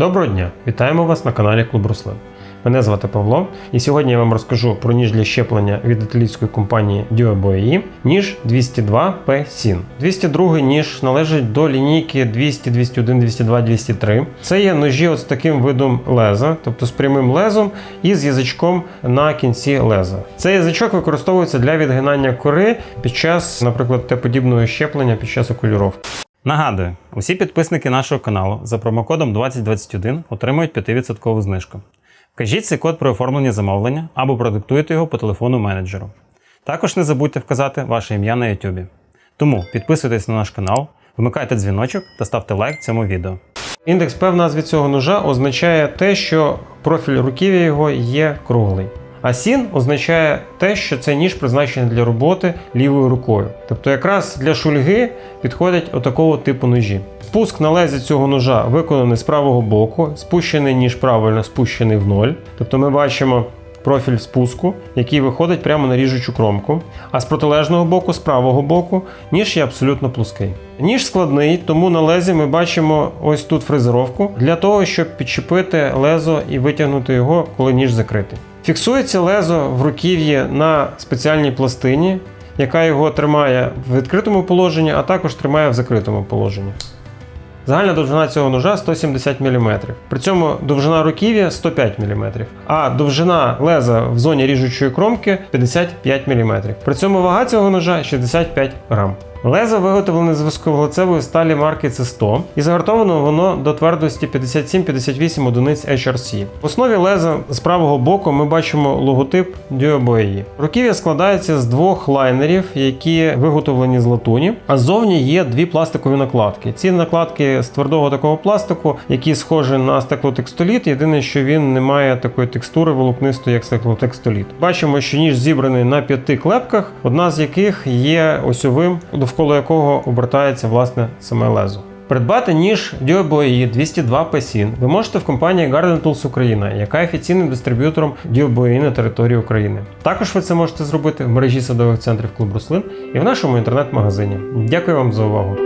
Доброго дня! Вітаємо вас на каналі Клуб Рослин. Мене звати Павло, і сьогодні я вам розкажу про ніж для щеплення від італійської компанії Duo ніж 202 p sin 202 ніж належить до лінійки 200, 201, 202, 203. Це є ножі от з таким видом леза, тобто з прямим лезом і з язичком на кінці леза. Цей язичок використовується для відгинання кори під час, наприклад, Т-подібного щеплення під час окулюровки. Нагадую, усі підписники нашого каналу за промокодом 2021 отримують 5% знижку. Вкажіть цей код при оформленні замовлення або продиктуйте його по телефону менеджеру. Також не забудьте вказати ваше ім'я на YouTube. Тому підписуйтесь на наш канал, вмикайте дзвіночок та ставте лайк цьому відео. Індекс П назві цього ножа означає те, що профіль руків'я його є круглий. А сін означає те, що це ніж призначений для роботи лівою рукою. Тобто якраз для шульги підходять отакого типу ножі. Спуск на лезі цього ножа виконаний з правого боку, спущений ніж правильно спущений в ноль. Тобто ми бачимо профіль спуску, який виходить прямо на ріжучу кромку. А з протилежного боку, з правого боку, ніж є абсолютно плоский. Ніж складний, тому на лезі ми бачимо ось тут фрезеровку для того, щоб підчепити лезо і витягнути його, коли ніж закритий. Фіксується лезо в руків'ї на спеціальній пластині, яка його тримає в відкритому положенні, а також тримає в закритому положенні. Загальна довжина цього ножа 170 мм. При цьому довжина руків'я 105 мм, а довжина леза в зоні ріжучої кромки 55 мм. При цьому вага цього ножа 65 грам. Лезо виготовлене з високовуглецевої сталі марки C100 і загартовано воно до твердості 57-58 одиниць HRC. В основі леза з правого боку ми бачимо логотип Duo Руків'я складається з двох лайнерів, які виготовлені з латуні, а ззовні є дві пластикові накладки. Ці накладки з твердого такого пластику, які схожі на стеклотекстоліт. Єдине, що він не має такої текстури волокнистої, як стеклотекстоліт. Бачимо, що ніж зібраний на п'яти клепках, одна з яких є осьовим, довкола якого обертається власне саме лезо. Придбати ніж DioBoE 202 Песін ви можете в компанії Garden Tools Україна, яка є офіційним дистриб'ютором DioBoE на території України. Також ви це можете зробити в мережі садових центрів Клуб Рослин і в нашому інтернет-магазині. Дякую вам за увагу!